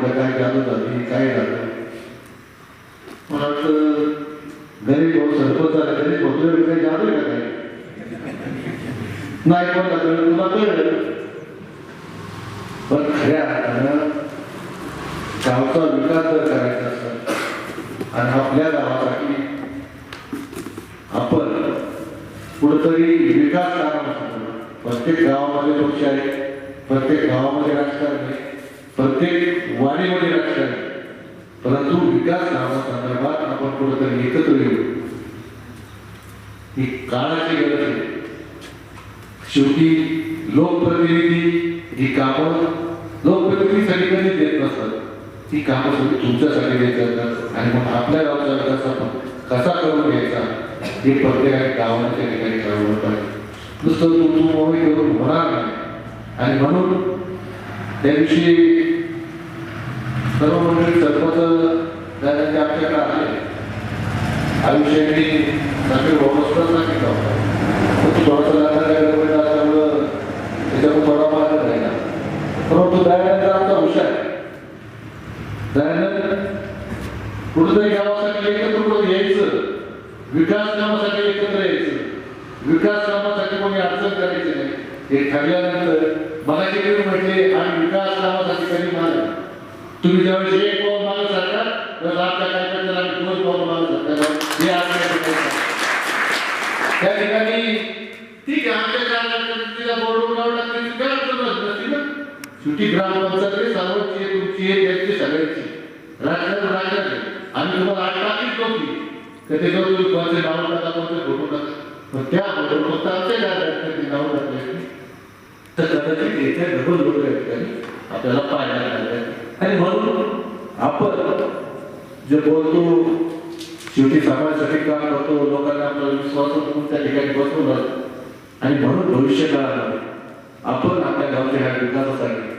कोण काय जादू झाली? काय झालं? पण गरीब भाऊ सरपंच झाला. गरीब भाऊ काही जादू आहे का काय? नाही. पण कळलं तुला कळलं पण खऱ्या अर्थानं गावचा विकास जर करायचा असेल आणि आपल्या गावासाठी आपण कुठंतरी विकास कामासाठी प्रत्येक गावामध्ये पक्ष आहे प्रत्येक गावामध्ये राजकारण आहे प्रत्येक वाणीमध्ये लक्ष आहे. परंतु विकास कामासंदर्भात आपण कुठेतरी एकत्र येऊ. ही काळाची गरज आहे. शेवटी लोकप्रतिनिधी ही कामं लोकप्रतिनिधीसाठी कधी देत नसतात. ती कामं शेवटी तुमच्यासाठी देत जातात. आणि मग आपल्या गावचा विकास आपण कसा करून घ्यायचा? हे प्रत्येकाने गावाने ठिकाणी ठरवलं पाहिजे. नुसतं तू तू करून होणार नाही. आणि म्हणून त्याविषयी सर्व मंडळी सरपंच झाल्याचे आमच्याकडे आले हा विषय मी सगळे व्यवस्था सांगितला होता तो थोडासा असल्यामुळं त्याच्यावर थोडा मार्ग राहिला. परंतु दयानंतर आमचा हुशार दयानंद कुठेतरी गावासाठी एकत्र कुठं यायचं. विकास कामासाठी एकत्र यायचं. विकास कामासाठी कोणी अडचण करायची नाही. हे ठरल्यानंतर मगाशी तुम्ही म्हटले आणि विकास कामासाठी कधी मागे तुम्ही ज्यावेळेस एक पाऊल मागे सरकार तर आपल्या काय करतात आम्ही दोन पाऊल मागे सरकार हे आपल्या त्या ठिकाणी ठीक आहे आमच्या कार्यालयात तिला बोर्डवर लावून टाकली काय अडचण नसती ना. सुटी ग्रामपंचायत आहे, आहे, तुमची आहे त्यांची सगळ्यांची. राज्यात राज्यात आहे. आम्ही तुम्हाला आठ टाकीच नव्हती तर ते करून तुम्ही कोणते नाव टाका कोणते फोटो टाका. पण त्या फोटो फक्त आमच्या कार्यालयात ते नाव टाकले तर कदाचित येत्या डबल लोक या ठिकाणी आपल्याला पाहायला लागले आणि म्हणून आपण जे बोलतो शेवटी समाजासाठी काम करतो लोकांना आपला विश्वास त्या ठिकाणी बसवलं आणि म्हणून भविष्य काळामध्ये आपण आपल्या गावच्या ह्या विकासासाठी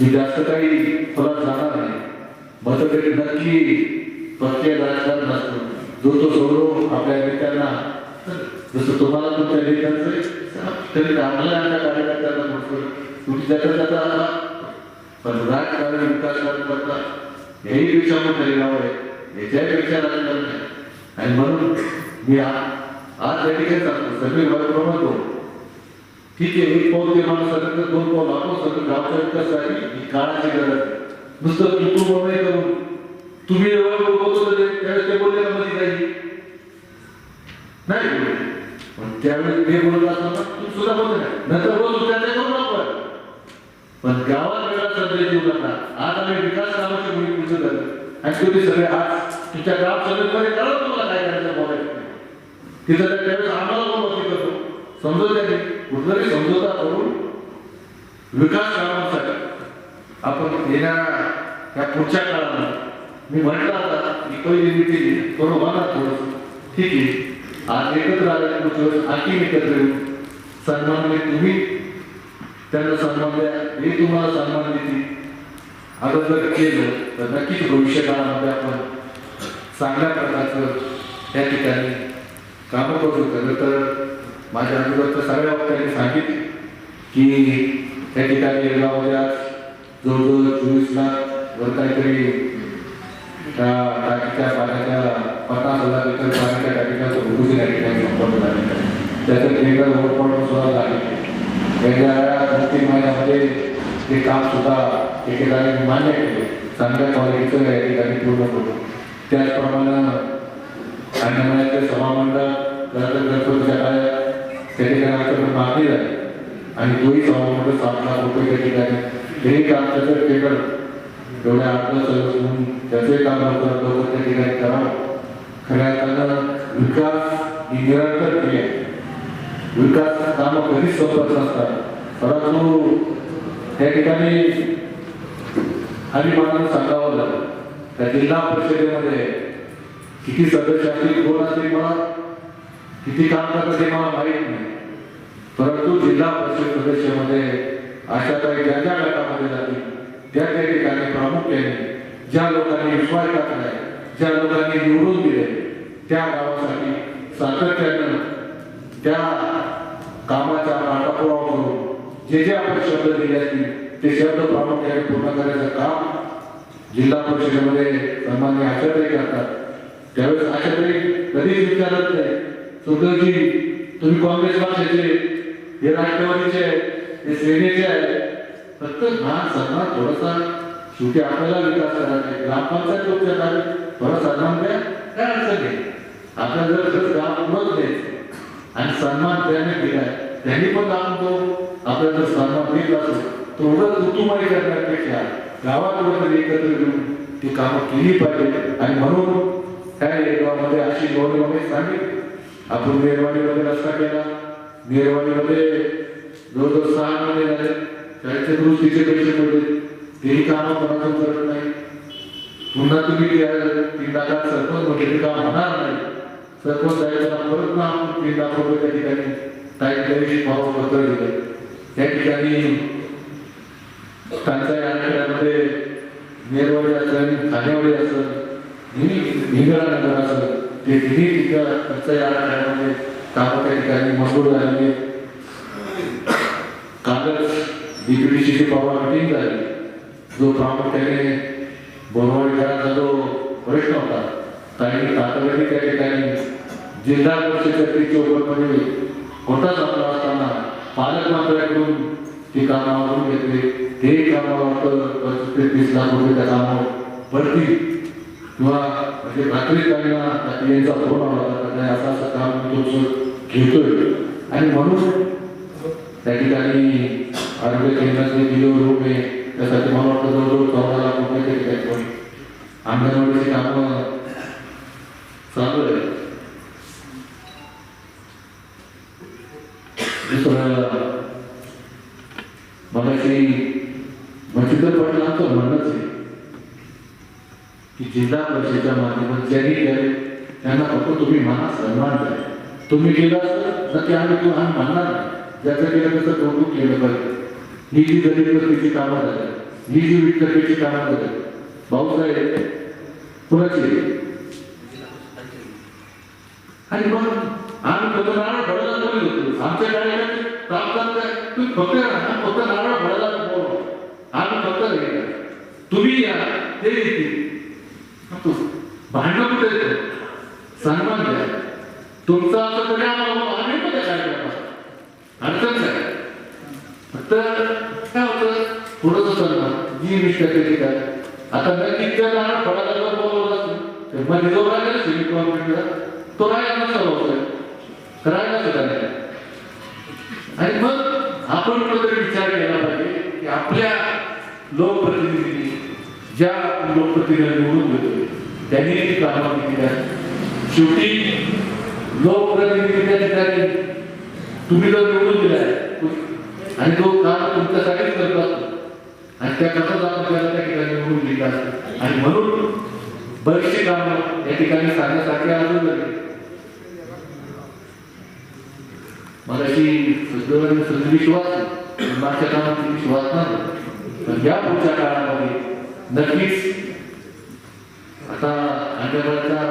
मी जास्त काही फरक जाणार नाही. मतपेटी नक्की प्रत्येक राजकारण नसतो जो तो सोडो आपल्या नेत्यांना. जसं तुम्हाला तुमच्या नेत्यांचं तरी आम्हाला आमच्या कार्यकर्त्यांना म्हणतो तुम्ही ज्याच्या त्याचा आता पण राजकारण विकास करता हेही पेक्षा मोठं नाव आहे याच्यापेक्षा राजकारण नाही आणि म्हणून मी आज या ठिकाणी सांगतो सगळे वर्ग म्हणतो ठीक आहे एक पाऊल निर्माण माणूस सगळं दोन पाऊल आपण सगळं गावच्या विकासासाठी ही काळाची गरज आहे. नुसतं कुटुंब नाही करून तुम्ही एवढं बोलतो त्यावेळेस ते बोलले का मध्ये काही? नाही पण त्यावेळेस ते बोलत असताना तू सुद्धा बोलत नाही. नंतर बोलतो त्याच्या करू पण गावात वेगळा संदेश देऊ नका आज आम्ही विकास कामाची भूमिका झालं आणि तुम्ही सगळे आज तुमच्या गाव सगळीकडे करा तुम्हाला काय करायचं बोलायचं तिथं त्या त्यावेळेस आम्हाला कोण वरती करतो समजत नाही कुठलाही समजोता करून विकास कामासाठी आपण येण्या या पुढच्या काळाला मी म्हटलं आता मी पहिली नीती करू होणार थोडं ठीक आहे. आज एकत्र आले पुढच्या वेळेस आणखी एकत्र येऊ. सन्मानने तुम्ही त्यांना सन्मान द्या हे तुम्हाला सन्मान देतील आता जर केलं तर नक्कीच भविष्य काळामध्ये आपण चांगल्या प्रकारचं त्या ठिकाणी कामं करू शकतो. तर माझ्या अगोदरच्या सगळ्या वक्त्यांनी सांगितले की त्या ठिकाणी येरगावमध्ये आज जवळजवळ चोवीस लाख वर काहीतरी त्या टाकीच्या पाण्याच्या पन्नास हजार लिटर पाण्याच्या टाकीच्या भरपूर त्या ठिकाणी संपन्न त्याचं वेगळं ओव्हरपॉट सुद्धा लागेल वेगवेगळ्या दोन महिन्यामध्ये ते काम सुद्धा एकेकाने मान्य केले. चांगल्या क्वालिटीचं या ठिकाणी पूर्ण करू त्याचप्रमाणे अन्नमयाचे सभामंडळ गणपतीच्या काळात त्या ठिकाणी मागणी झाली आणि तोही सभामंडळ सात लाख रुपये त्या ठिकाणी. हे काम त्याचं केवळ एवढ्या आठ होऊन त्याचे काम लवकर लवकर त्या ठिकाणी करावं. खऱ्या अर्थानं विकास निरंतर केले. आहे. विकास कामं कधीच संपत नसतात. परंतु त्या ठिकाणी अभिमानानं सांगावं लागलं. त्या जिल्हा परिषदेमध्ये किती सदस्य असतील कोण असतील मला किती काम करतात ते मला माहीत नाही. परंतु जिल्हा परिषद सदस्यामध्ये अशा काही ज्या ज्या गटामध्ये जातील त्या त्या ठिकाणी प्रामुख्याने ज्या लोकांनी विश्वास टाकलाय ज्या लोकांनी निवडून दिले त्या गावासाठी सातत्यानं त्या कामाचा पाठपुरावा करून जे जे आपण शब्द दिले असतील ते शब्द प्रामुख्याने पूर्ण करायचं काम जिल्हा परिषदेमध्ये सन्मान्य आशाताई करतात. त्यावेळेस आशाताई कधीच विचारत नाही सुखदेवजी तुम्ही काँग्रेस पक्षाचे हे राष्ट्रवादीचे आहे, हे सेनेचे आहे. फक्त हा सन्मान थोडासा शेवटी आपल्याला विकास करायचा ग्रामपंचायत लोकच्या थोडा सन्मान द्या काय अडचण नाही. आपल्याला जर काम मत द्यायचं आणि सन्मान त्याने केलाय त्यांनी पण काम तो आपल्याला जर सन्मान देत असतो तो उगाच करण्यापेक्षा गावात कुठेतरी एकत्र घेऊन ती कामं केली पाहिजे आणि म्हणून काय गावामध्ये अशी गौरवाने सांगितली आपण निर्वाणीमध्ये रस्ता केला. निर्वाणीमध्ये जवळजवळ सहा महिने झाले. त्याचे दुरुस्तीचे पैसे पडले तेही कामं कोणाचं करत नाही. पुन्हा तुम्ही ते तीन लाखात सरपंच म्हणजे ते काम होणार नाही. सर्व साहेबांना परत ना आपण तीन लाख रुपये त्या ठिकाणी. काही भाव पत्र दिले त्या ठिकाणी टंचाई आराखड्यामध्ये नेरवडे असेल खानेवडे असेल हिंगळा नगर असेल ते तिन्ही तिथं टंचाई आराखड्यामध्ये कामं त्या ठिकाणी मंजूर झालेली कालच डीपीडीसीची परवा मिटिंग झाली. जो प्रामुख्याने बोरवाडीकरांचा जो प्रश्न होता. तातडीने त्या ठिकाणी जिल्हा परिषदेच्या चौकटमध्ये खोटा संपला असताना पालकमंत्र्याकडून ती कामं आवरून घेतली. ते कामावर पंचवीस ते तीस लाख रुपये त्या कामावर पडतील किंवा म्हणजे रात्री त्यांना यांचा फोन आला होता नाही असं असं काम तो घेतोय. आणि म्हणून त्या ठिकाणी आरोग्य केंद्राचे दिलो रूम आहे त्यासाठी मला वाटतं जवळजवळ चौदा लाख रुपये त्या ठिकाणी पण अंगणवाडीची कामं चालू आहे. दुसरं मगाशी मच्छिंद्र पाटील आमचं म्हणणंच आहे. की जिल्हा परिषदेच्या माध्यमात ज्यांनी केले त्यांना फक्त तुम्ही मना सन्मान द्या. तुम्ही केलं तर नक्की आम्ही तू आम्ही म्हणणार नाही. ज्याचं केलं त्याचं कौतुक केलं पाहिजे. ही जी दलित कामं झाली. ही जी विठ्ठलची कामं झाली. भाऊसाहेब कुणाची? आणि मग आम्ही फक्त नारळ फळायला बोलत होतो आमच्या गाडीला प्राप्तात काय तुम्ही फक्त ना फक्त नारळ फळायला बोलू आम्ही फक्त नाही तुम्ही या ते येतील. भांडणं कुठे येतं सन्मान द्या तुमचा असं तरी आम्हाला आम्ही पण काय अडचण काय? फक्त काय होतं? थोडंसं सन्मान. जी निष्ठा केली काय? आता नक्कीच्या नारळ फळायला बोलवला तेव्हा तर मग जो राहिला तो राहिला नसता भाऊसाहेब करायला सुद्धा नाही आणि मग आपण कुठेतरी विचार केला पाहिजे की आपल्या लोकप्रतिनिधी ज्या लोकप्रतिनिधी निवडून घेतो त्यांनी ती कामं केली शेवटी लोकप्रतिनिधी त्या ठिकाणी तुम्ही जर निवडून दिलाय आणि तो काम तुमच्यासाठीच करत असतो आणि त्या कसं आपण त्याला त्या ठिकाणी निवडून दिला असतो. आणि म्हणून बरीचशी कामं या ठिकाणी सांगण्यासाठी आलो. मला मगाशी सुदैवाने संधी विश्वास मागच्या काळात ती विश्वास नाही पण या पुढच्या काळामध्ये नक्कीच आता अंडरवर्ल्डच्या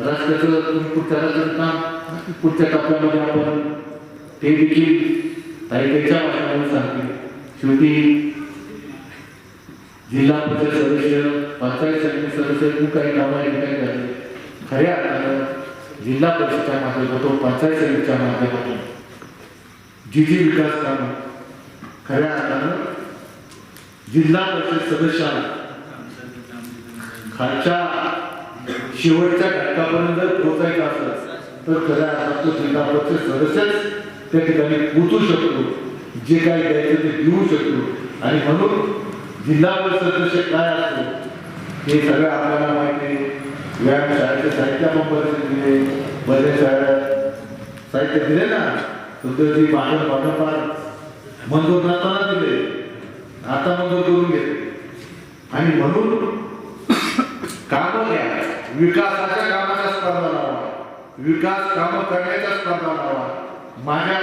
रस्त्याचं पुढच्या रस्त्याचं काम पुढच्या टप्प्यामध्ये आपण ते देखील काही त्याच्या भाषणामध्ये सांगतील. शेवटी जिल्हा परिषद सदस्य पंचायत समिती सदस्य खूप काही कामं या झाले खऱ्या अर्थानं जिल्हा परिषदच्या माध्यमातून पंचायत समितीच्या माध्यमातून जी जी विकास कामं खऱ्या अर्थानं जिल्हा परिषद सदस्यांना खालच्या शेवटच्या घटकापर्यंत जर पोहोचायचं असेल तर खऱ्या अर्थात तो जिल्हा परिषद सदस्यच त्या ठिकाणी पोचू शकतो जे काय द्यायचं ते देऊ शकतो. आणि म्हणून जिल्हा परिषद सदस्य काय असतो हे सगळं आपल्याला माहिती या व्यायाम शाळेचे साहित्य आपण बरेच दिले. बरेच शाळेत साहित्य दिले ना. सुद्धाजी पाठण पाठोपाठ मंजूर नसताना दिले. आता मंजूर करून घेतले आणि म्हणून कामं घ्या. विकासाच्या कामाच्या स्पर्धा लावा. विकास कामं करण्याच्या स्पर्धा लावा. माझ्या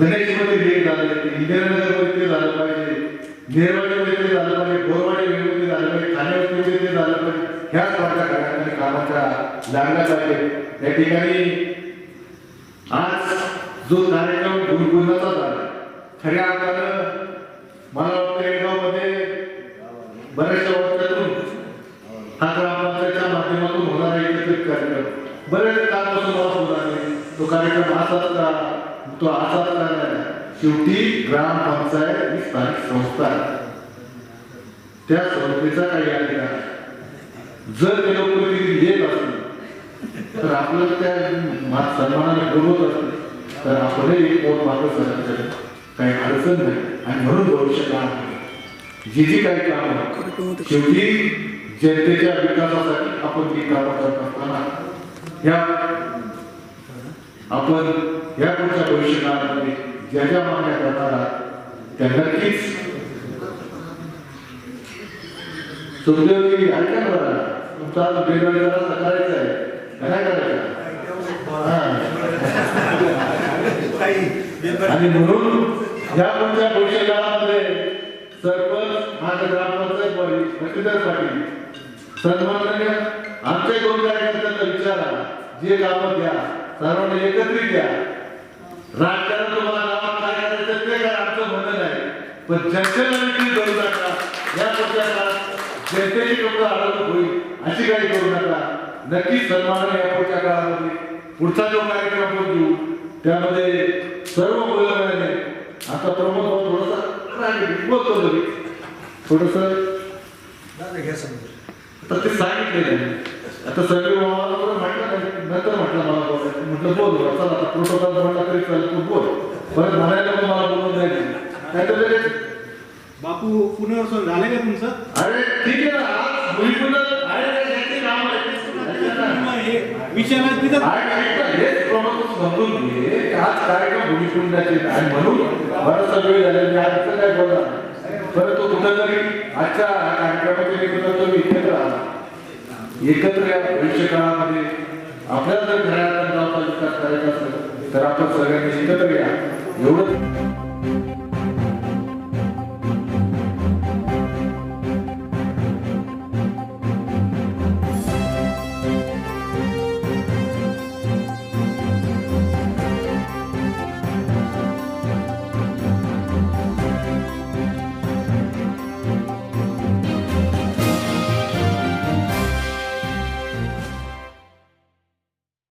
गणेशमध्ये हे झाले. इंदिरानगरमध्ये ते झालं पाहिजे. नेरवाडीमध्ये ते झालं पाहिजे. बोरवाडीमध्ये ह्याच ह्या स्पर्धा करण्याच्या कामाच्या लागल्या पाहिजे या ठिकाणी आज जो कार्यक्रम गुणगुणाचा झाला खऱ्या अर्थानं मला वाटतं मध्ये बऱ्याचशा वर्षातून हा ग्रामपंचायतच्या माध्यमातून होणारा एकत्रित कार्यक्रम. बरेच कालपासून मला सुरू आहे. तो कार्यक्रम असाच का तो असाच का नाही? शेवटी ग्रामपंचायत ही स्थानिक संस्था त्या संस्थेचा काही अधिकार आहे. जर ते लोकप्रतिनिधी येत असतील तर आपलं त्या सन्मानाने बोलवत असतील. तर आपणही एक मोठ मार्ग काही अडचण नाही. आणि म्हणून भविष्य काम जी जी काही कामं शेवटी जनतेच्या विकासासाठी आपण ती कामं करत असताना या आपण या पुढच्या भविष्य काळामध्ये ज्या ज्या मागण्या करणार आहात त्या नक्कीच सुखदेवजी ऐका तुमचा आज बेरोजगाराचा करायचा आहे का नाही आणि म्हणून या पुढच्या भविष्य काळामध्ये सरपंच माझ्या ग्रामपंचायत वाली लक्ष्मीधर पाटील सन्माननीय आमचे दोन कार्यकर्त्यांचा विचार जे कामं द्या सर्वांना एकत्रित द्या राजकारण तुम्हाला गावात काय करायचं ते काय आमचं म्हणणं नाही. पण जनतेला देखील करू नका या पुढच्या काळात जनतेची कपडे अडवणूक होईल अशी काही करू नका. नक्कीच सन्मानाने या पुढच्या काळामध्ये पुढचा जो कार्यक्रम आपण घेऊ त्यामध्ये सर्व मुलं मिळाले आता प्रमोद भाऊ थोडंसं बोलतो तरी. थोडस तर ते सांगितलेलं आता सगळे भावाला म्हटलं नंतर म्हटलं मला म्हटलं बोल चला आता प्रोटोकॉल म्हटलं तरी चालेल तू बोल. परत म्हणायला मला बोलून नाही. तर बापू पुनर्वसन झालं का तुमचं? अरे ठीक आहे ना. आज अरे नावं. मग हे विषयाला तिथं. हेच प्रमुख समजून घे. की आज कार्यक्रम आणि म्हणून बराचसा वेळ झाला. मी आजचं काय बोलणार. नाही. परंतु कुठंतरी आजच्या कार्यक्रमाच्या निमित्तानं तुम्ही एकत्र आला. एकत्र या भविष्य काळामध्ये आपल्याला जर विकास करायचा असेल तर आपण सगळ्यांनी एकत्र या. एवढं